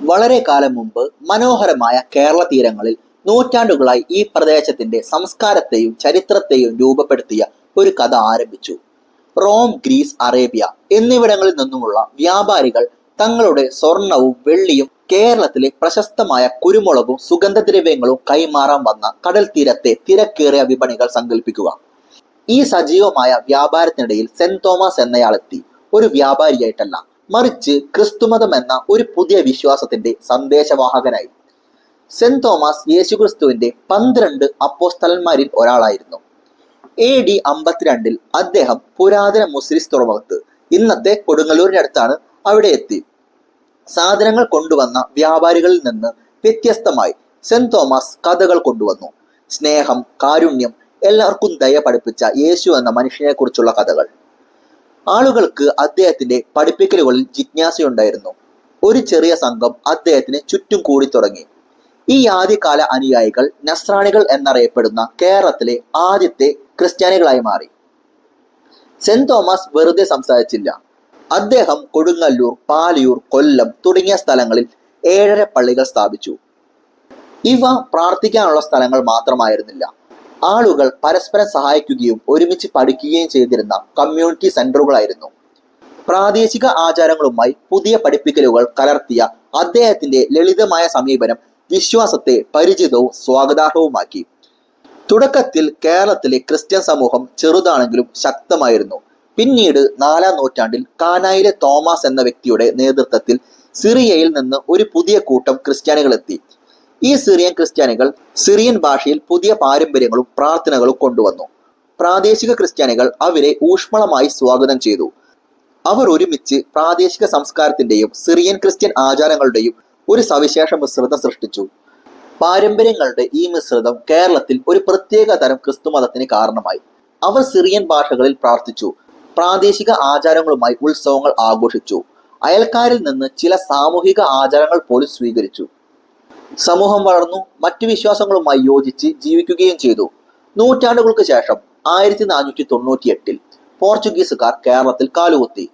വളരെ കാലം മുമ്പ് മനോഹരമായ കേരള തീരങ്ങളിൽ നൂറ്റാണ്ടുകളായി ഈ പ്രദേശത്തിന്റെ സംസ്കാരത്തെയും ചരിത്രത്തെയും രൂപപ്പെടുത്തിയ ഒരു കഥ ആരംഭിച്ചു. റോം ഗ്രീസ് അറേബ്യ എന്നിവിടങ്ങളിൽ നിന്നുമുള്ള വ്യാപാരികൾ തങ്ങളുടെ സ്വർണവും വെള്ളിയും കേരളത്തിലെ പ്രശസ്തമായ കുരുമുളകും സുഗന്ധദ്രവ്യങ്ങളും കൈമാറാൻ വന്ന കടൽ തീരത്തെ തിരക്കേറിയ വിപണികൾ സങ്കല്പിക്കുക ഈ സജീവമായ വ്യാപാരത്തിനിടയിൽ സെന്റ് തോമസ് എന്നയാളെത്തി. ഒരു വ്യാപാരിയായിട്ടല്ല മറിച്ച് ക്രിസ്തുമതം എന്ന ഒരു പുതിയ വിശ്വാസത്തിന്റെ സന്ദേശവാഹകനായി. സെന്റ് തോമസ് യേശുക്രിസ്തുവിന്റെ പന്ത്രണ്ട് അപ്പോസ്തലന്മാരിൽ ഒരാളായിരുന്നു. എ ഡി അമ്പത്തിരണ്ടിൽ അദ്ദേഹം പുരാതന മുസ്ലിസ് തുറമുഖത്ത് ഇന്നത്തെ കൊടുങ്ങല്ലൂരിനടുത്താണ് അവിടെ എത്തി. സാധനങ്ങൾ കൊണ്ടുവന്ന വ്യാപാരികളിൽ നിന്ന് വ്യത്യസ്തമായി സെന്റ് തോമസ് കഥകൾ കൊണ്ടുവന്നു. സ്നേഹം കാരുണ്യം എല്ലാവർക്കും ദയ പഠിപ്പിച്ച യേശു എന്ന മനുഷ്യനെ കുറിച്ചുള്ള കഥകൾ. ആളുകൾക്ക് അദ്ദേഹത്തിന്റെ പഠിപ്പിക്കലുകളിൽ ജിജ്ഞാസയുണ്ടായിരുന്നു. ഒരു ചെറിയ സംഘം അദ്ദേഹത്തിന് ചുറ്റും കൂടി തുടങ്ങി. ഈ ആദ്യകാല അനുയായികൾ നസ്രാണികൾ എന്നറിയപ്പെടുന്ന കേരളത്തിലെ ആദ്യത്തെ ക്രിസ്ത്യാനികളായി മാറി. സെന്റ് തോമസ് വെറുതെ സംസാരിച്ചില്ല. അദ്ദേഹം കൊടുങ്ങല്ലൂർ പാലിയൂർ കൊല്ലം തുടങ്ങിയ സ്ഥലങ്ങളിൽ ഏഴര പള്ളികൾ സ്ഥാപിച്ചു. ഇവ പ്രാർത്ഥിക്കാനുള്ള സ്ഥലങ്ങൾ മാത്രമായിരുന്നില്ല. ആളുകൾ പരസ്പരം സഹായിക്കുകയും ഒരുമിച്ച് പഠിക്കുകയും ചെയ്തിരുന്ന കമ്മ്യൂണിറ്റി സെന്ററുകളായിരുന്നു പ്രാദേശിക ആചാരങ്ങളുമായി പുതിയ പഠിപ്പിക്കലുകൾ കലർത്തിയ അദ്ദേഹത്തിന്റെ ലളിതമായ സമീപനം വിശ്വാസത്തെ പരിചിതവും സ്വാഗതാർഹവുമാക്കി. തുടക്കത്തിൽ കേരളത്തിലെ ക്രിസ്ത്യൻ സമൂഹം ചെറുതാണെങ്കിലും ശക്തമായിരുന്നു. പിന്നീട് നാലാം നൂറ്റാണ്ടിൽ കാനായിലെ തോമസ് എന്ന വ്യക്തിയുടെ നേതൃത്വത്തിൽ സിറിയയിൽ നിന്ന് ഒരു പുതിയ കൂട്ടം ക്രിസ്ത്യാനികൾ എത്തി ഈ സിറിയൻ ക്രിസ്ത്യാനികൾ സിറിയൻ ഭാഷയിൽ പുതിയ പാരമ്പര്യങ്ങളും പ്രാർത്ഥനകളും കൊണ്ടുവന്നു. പ്രാദേശിക ക്രിസ്ത്യാനികൾ അവരെ ഊഷ്മളമായി സ്വാഗതം ചെയ്തു. അവർ ഒരുമിച്ച് പ്രാദേശിക സംസ്കാരത്തിന്റെയും സിറിയൻ ക്രിസ്ത്യൻ ആചാരങ്ങളുടെയും ഒരു സവിശേഷ മിശ്രിതം സൃഷ്ടിച്ചു. പാരമ്പര്യങ്ങളുടെ ഈ മിശ്രിതം കേരളത്തിൽ ഒരു പ്രത്യേക തരം ക്രിസ്തുമതത്തിന് കാരണമായി. അവർ സിറിയൻ ഭാഷകളിൽ പ്രാർത്ഥിച്ചു. പ്രാദേശിക ആചാരങ്ങളുമായി ഉത്സവങ്ങൾ ആഘോഷിച്ചു. അയൽക്കാരിൽ നിന്ന് ചില സാമൂഹിക ആചാരങ്ങൾ പോലും സ്വീകരിച്ചു. സമൂഹം വളർന്നു മറ്റു വിശ്വാസങ്ങളുമായി യോജിച്ച് ജീവിക്കുകയും ചെയ്തു. നൂറ്റാണ്ടുകൾക്ക് ശേഷം ആയിരത്തി നാനൂറ്റി തൊണ്ണൂറ്റി എട്ടിൽ പോർച്ചുഗീസുകാർ കേരളത്തിൽ കാലുകുത്തി.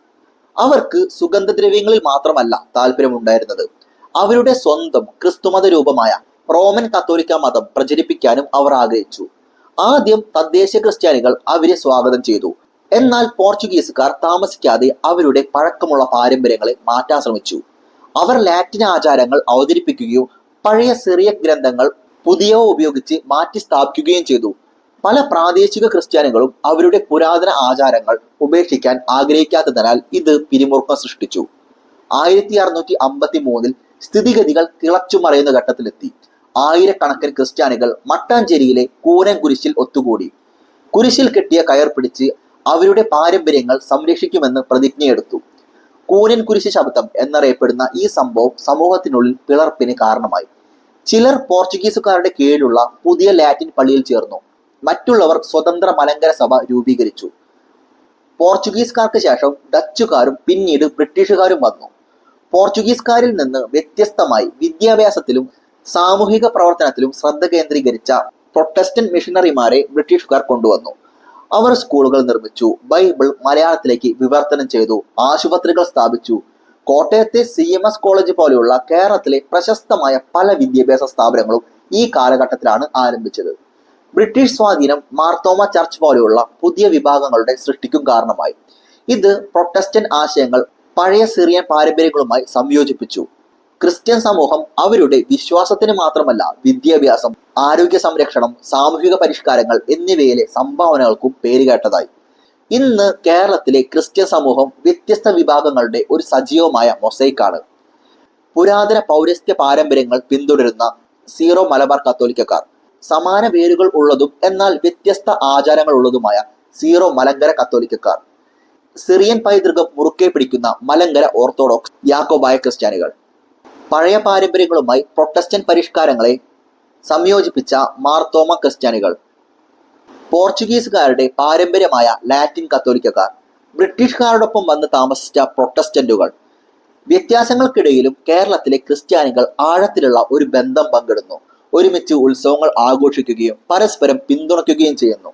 അവർക്ക് സുഗന്ധദ്രവ്യങ്ങളിൽ മാത്രമല്ല താല്പര്യമുണ്ടായിരുന്നത് അവരുടെ സ്വന്തം ക്രിസ്തുമത രൂപമായ റോമൻ കത്തോലിക്ക മതം പ്രചരിപ്പിക്കാനും അവർ ആഗ്രഹിച്ചു. ആദ്യം തദ്ദേശ ക്രിസ്ത്യാനികൾ അവരെ സ്വാഗതം ചെയ്തു. എന്നാൽ പോർച്ചുഗീസുകാർ താമസിക്കാതെ അവരുടെ പഴക്കമുള്ള പാരമ്പര്യങ്ങളെ മാറ്റാൻ ശ്രമിച്ചു. അവർ ലാറ്റിൻ ആചാരങ്ങൾ അവതരിപ്പിക്കുകയും പഴയ സിറിയ ഗ്രന്ഥങ്ങൾ പുതിയവ ഉപയോഗിച്ച് മാറ്റി സ്ഥാപിക്കുകയും ചെയ്തു. പല പ്രാദേശിക ക്രിസ്ത്യാനികളും അവരുടെ പുരാതന ആചാരങ്ങൾ ഉപേക്ഷിക്കാൻ ആഗ്രഹിക്കാത്തതിനാൽ ഇത് പിരിമുറുക്കം സൃഷ്ടിച്ചു. ആയിരത്തി അറുന്നൂറ്റി അമ്പത്തി മൂന്നിൽ സ്ഥിതിഗതികൾ തിളച്ചു മറയുന്ന ഘട്ടത്തിലെത്തി. ആയിരക്കണക്കിന് ക്രിസ്ത്യാനികൾ മട്ടാഞ്ചേരിയിലെ കൂനൻ കുരിശിൽ ഒത്തുകൂടി. കുരിശിൽ കെട്ടിയ കയർ പിടിച്ച് അവരുടെ പാരമ്പര്യങ്ങൾ സംരക്ഷിക്കുമെന്ന് പ്രതിജ്ഞയെടുത്തു. കൂനൻ കുരിശ് ശബ്ദം എന്നറിയപ്പെടുന്ന ഈ സംഭവം സമൂഹത്തിനുള്ളിൽ പിളർപ്പിന് കാരണമായി. ചിലർ പോർച്ചുഗീസുകാരുടെ കീഴിലുള്ള പുതിയ ലാറ്റിൻ പള്ളിയിൽ ചേർന്നു. മറ്റുള്ളവർ സ്വതന്ത്ര മലങ്കര സഭ രൂപീകരിച്ചു. പോർച്ചുഗീസുകാർക്ക് ശേഷം ഡച്ചുകാരും പിന്നീട് ബ്രിട്ടീഷുകാരും വന്നു. പോർച്ചുഗീസുകാരിൽ നിന്ന് വ്യത്യസ്തമായി വിദ്യാഭ്യാസത്തിലും സാമൂഹിക പ്രവർത്തനത്തിലും ശ്രദ്ധ കേന്ദ്രീകരിച്ച പ്രൊട്ടസ്റ്റന്റ് മിഷണറിമാരെ ബ്രിട്ടീഷുകാർ കൊണ്ടുവന്നു. അവർ സ്കൂളുകൾ നിർമ്മിച്ചു ബൈബിൾ മലയാളത്തിലേക്ക് വിവർത്തനം ചെയ്തു ആശുപത്രികൾ സ്ഥാപിച്ചു കോട്ടയത്തെ സി എം എസ് കോളേജ് പോലെയുള്ള കേരളത്തിലെ പ്രശസ്തമായ പല വിദ്യാഭ്യാസ സ്ഥാപനങ്ങളും ഈ കാലഘട്ടത്തിലാണ് ആരംഭിച്ചത്. ബ്രിട്ടീഷ് സ്വാധീനം മാർത്തോമ ചർച്ച് പോലെയുള്ള പുതിയ വിഭാഗങ്ങളുടെ സൃഷ്ടിക്കും കാരണമായി. ഇത് പ്രൊട്ടസ്റ്റന്റ് ആശയങ്ങൾ പഴയ സിറിയൻ പാരമ്പര്യങ്ങളുമായി സംയോജിപ്പിച്ചു. ക്രിസ്ത്യൻ സമൂഹം അവരുടെ വിശ്വാസത്തിന് മാത്രമല്ല വിദ്യാഭ്യാസം ആരോഗ്യ സംരക്ഷണം സാമൂഹിക പരിഷ്കാരങ്ങൾ എന്നിവയിലെ സംഭാവനകൾക്കും പേരുകേട്ടതായി. ഇന്ന് കേരളത്തിലെ ക്രിസ്ത്യൻ സമൂഹം വ്യത്യസ്ത വിഭാഗങ്ങളുടെ ഒരു സജീവമായ മൊസൈക്കാണ്. പുരാതന പൗരസ്ത്യ പാരമ്പര്യങ്ങൾ പിന്തുടരുന്ന സീറോ മലബാർ കത്തോലിക്കക്കാർ. സമാന പേരുകൾ ഉള്ളതും എന്നാൽ വ്യത്യസ്ത ആചാരങ്ങൾ ഉള്ളതുമായ സീറോ മലങ്കര കത്തോലിക്കക്കാർ. സിറിയൻ പൈതൃകം മുറുക്കെ പിടിക്കുന്ന മലങ്കര ഓർത്തഡോക്സ് യാക്കോബായ ക്രിസ്ത്യാനികൾ. പഴയ പാരമ്പര്യങ്ങളുമായി പ്രൊട്ടസ്റ്റന്റ് പരിഷ്കാരങ്ങളെ സംയോജിപ്പിച്ച മാർത്തോമ ക്രിസ്ത്യാനികൾ. പോർച്ചുഗീസുകാരുടെ പാരമ്പര്യമായ ലാറ്റിൻ കത്തോലിക്കക്കാർ ബ്രിട്ടീഷുകാരോടൊപ്പം വന്ന് താമസിച്ച പ്രൊട്ടസ്റ്റന്റുകൾ വ്യത്യാസങ്ങൾക്കിടയിലും കേരളത്തിലെ ക്രിസ്ത്യാനികൾ ആഴത്തിലുള്ള ഒരു ബന്ധം പങ്കിടുന്നു. ഒരുമിച്ച് ഉത്സവങ്ങൾ ആഘോഷിക്കുകയും പരസ്പരം പിന്തുണയ്ക്കുകയും ചെയ്യുന്നു.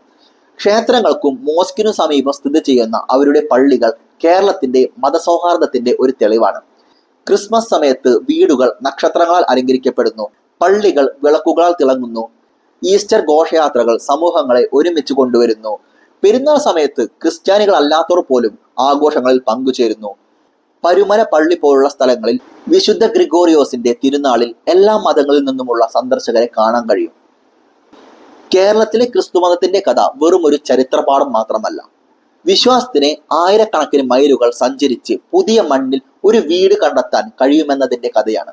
ക്ഷേത്രങ്ങൾക്കും മോസ്കിനും സമീപം സ്ഥിതി ചെയ്യുന്ന അവരുടെ പള്ളികൾ കേരളത്തിന്റെ മതസൗഹാർദ്ദത്തിന്റെ ഒരു തെളിവാണ്. ക്രിസ്മസ് സമയത്ത് വീടുകൾ നക്ഷത്രങ്ങളാൽ അലങ്കരിക്കപ്പെടുന്നു. പള്ളികൾ വിളക്കുകളാൽ തിളങ്ങുന്നു. ഈസ്റ്റർ ഘോഷയാത്രകൾ സമൂഹങ്ങളെ ഒരുമിച്ച് കൊണ്ടുവരുന്നു. പെരുന്നാൾ സമയത്ത് ക്രിസ്ത്യാനികൾ അല്ലാത്തവർ പോലും ആഘോഷങ്ങളിൽ പങ്കുചേരുന്നു. പരുമന പള്ളി പോലുള്ള സ്ഥലങ്ങളിൽ വിശുദ്ധ ഗ്രിഗോറിയോസിന്റെ തിരുനാളിൽ എല്ലാ മതങ്ങളിൽ നിന്നുമുള്ള സന്ദർശകരെ കാണാൻ കഴിയും. കേരളത്തിലെ ക്രിസ്തുമതത്തിന്റെ കഥ വെറും ഒരു ചരിത്രപാഠം മാത്രമല്ല. വിശ്വാസത്തിന് ആയിരക്കണക്കിന് മൈലുകൾ സഞ്ചരിച്ച് പുതിയ മണ്ണിൽ ഒരു വീട് കണ്ടെത്താൻ കഴിയുമെന്നതിന്റെ കഥയാണ്.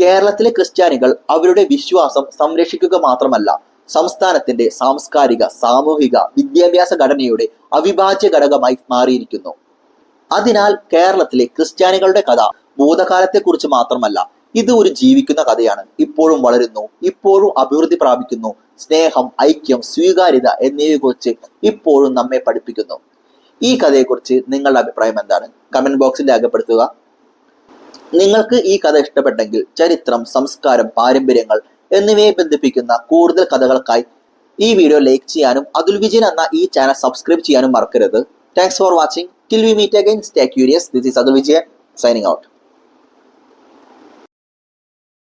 കേരളത്തിലെ ക്രിസ്ത്യാനികൾ അവരുടെ വിശ്വാസം സംരക്ഷിക്കുക മാത്രമല്ല സംസ്ഥാനത്തിന്റെ സാംസ്കാരിക സാമൂഹിക വിദ്യാഭ്യാസ ഘടനയുടെ അവിഭാജ്യ ഘടകമായി മാറിയിരിക്കുന്നു. അതിനാൽ കേരളത്തിലെ ക്രിസ്ത്യാനികളുടെ കഥ ഭൂതകാലത്തെക്കുറിച്ച് മാത്രമല്ല ഇത് ഒരു ജീവിക്കുന്ന കഥയാണ്. ഇപ്പോഴും വളരുന്നു ഇപ്പോഴും അഭിവൃദ്ധി പ്രാപിക്കുന്നു. സ്നേഹം ഐക്യം സ്വീകാര്യത എന്നിവയെക്കുറിച്ച് ഇപ്പോഴും നമ്മെ പഠിപ്പിക്കുന്നു. ഈ കഥയെക്കുറിച്ച് നിങ്ങളുടെ അഭിപ്രായം എന്താണ്? കമന്റ് ബോക്സിൽ രേഖപ്പെടുത്തുക. നിങ്ങൾക്ക് ഈ കഥ ഇഷ്ടപ്പെട്ടെങ്കിൽ ചരിത്രം സംസ്കാരം പാരമ്പര്യങ്ങൾ എന്നിവയെ ബന്ധിപ്പിക്കുന്ന കൂടുതൽ കഥകൾക്കായി ഈ വീഡിയോ ലൈക്ക് ചെയ്യാനും അതുൽ വിജയൻ എന്ന ഈ ചാനൽ സബ്സ്ക്രൈബ് ചെയ്യാനും മറക്കരുത്. Thanks for watching till we meet again stay curious this is Atul Vijayan signing out